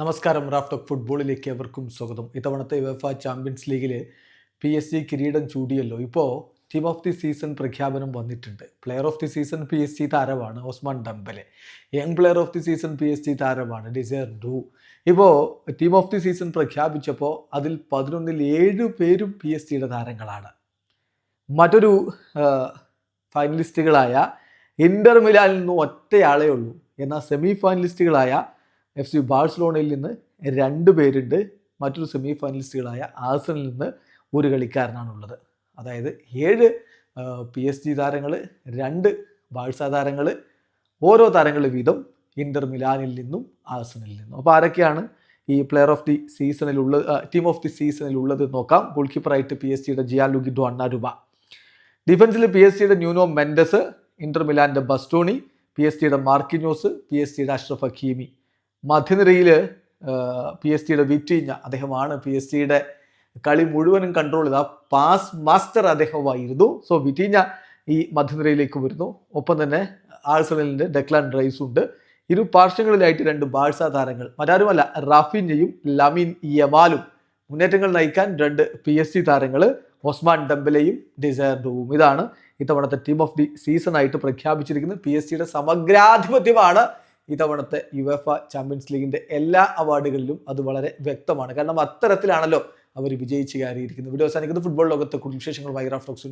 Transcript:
നമസ്കാരം റാഫ്റ്റോക്ക് ഫുട്ബോളിലേക്ക് എവർക്കും സ്വാഗതം. ഇത്തവണത്തെ വെഫ ചാമ്പ്യൻസ് ലീഗിൽ പി എസ് ജി കിരീടം ചൂടിയല്ലോ. ഇപ്പോൾ ടീം ഓഫ് ദി സീസൺ പ്രഖ്യാപനം വന്നിട്ടുണ്ട്. Player of the season P S G താരമാണ് Ousmane Dembele. Young player of the season P S G താരമാണ് ഡിസയർ ഡു ഇപ്പോൾ ടീം ഓഫ് ദി സീസൺ പ്രഖ്യാപിച്ചപ്പോൾ അതിൽ പതിനൊന്നിൽ ഏഴ് പേരും പി എസ് ജിയുടെ താരങ്ങളാണ്. മറ്റൊരു ഫൈനലിസ്റ്റുകളായ ഇന്റർ മിലാനിൽ നിന്നും ഒറ്റയാളേ ഉള്ളൂ. എന്നാൽ സെമി ഫൈനലിസ്റ്റുകളായ എഫ് സി ബാഴ്സലോണയിൽ നിന്ന് രണ്ട് പേരുണ്ട്. മറ്റൊരു സെമി ഫൈനലിസ്റ്റുകളായ ആസനിൽ നിന്ന് ഒരു കളിക്കാരനാണുള്ളത്. അതായത് ഏഴ് പി എസ് ജി താരങ്ങൾ രണ്ട് ബാഴ്സ താരങ്ങൾ ഓരോ താരങ്ങൾ വീതം ഇന്റർ മിലാനിൽ നിന്നും ആസനിൽ നിന്നും. അപ്പോൾ ആരൊക്കെയാണ് ഈ പ്ലെയർ ഓഫ് ദി സീസണിൽ സീസണിലുള്ള ടീം ഓഫ് ദി സീസണിൽ ഉള്ളത് നോക്കാം. ഗോൾ കീപ്പറായിട്ട് പി എസ് ജിയുടെ ജിയാ ലുഗിഡോ അണ്ണാരുബ ഡിഫൻസിൽ പി എസ് ജിയുടെ ന്യൂനോ മെൻഡസ് ഇന്റർ മിലാന്റെ ബസ്റ്റോണി പി എസ് ജിയുടെ മാർക്കിനോസ് പി എസ് ജിയുടെ അഷ്റഫ് ഹക്കീമി. മധ്യനിരയിൽ പി എസ് ടിയുടെ വിറ്റീഞ്ഞ അദ്ദേഹമാണ് പി എസ് ടിയുടെ കളി മുഴുവനും കൺട്രോൾ ചെയ്ത. പാസ് മാസ്റ്റർ അദ്ദേഹമായിരുന്നു സോ വിറ്റീഞ്ഞ ഈ മധ്യനിരയിലേക്ക് വരുന്നു. ഒപ്പം തന്നെ ആഴ്സണലിന്റെ ഡെക്ലാൻ റൈസും ഉണ്ട്. ഇരു പാർശ്വങ്ങളിലായിട്ട് രണ്ട് ബാഴ്സ താരങ്ങൾ. മറ്റാരുമല്ല റാഫിഞ്ഞയും ലമിൻ യമാലും മുന്നേറ്റങ്ങൾ നയിക്കാൻ രണ്ട് പി എസ് സി താരങ്ങൾ ഒസ്മാൻ ഡംബലയും ഡിസൈർ ഡോവും ഇതാണ് ഇത്തവണത്തെ ടീം ഓഫ് ദി സീസൺ ആയിട്ട് പ്രഖ്യാപിച്ചിരിക്കുന്നത്. പി എസ് സിയുടെ സമഗ്രാധിപത്യമാണ് ഇത്തവണത്തെ യുഎഫ ചാമ്പ്യൻസ് ലീഗിന്റെ എല്ലാ അവാർഡുകളിലും അത് വളരെ വ്യക്തമാണ്. കാരണം അത്തരത്തിലാണല്ലോ അവർ വിജയിച്ച് കയറിയിരിക്കുന്നത്. വീഡിയോ അവസാനിക്കുന്നത് ഫുട്ബോൾ ലോകത്തെ കുടുംബ വിശേഷങ്ങളുമായി റാഫ്റ്റോക്സ്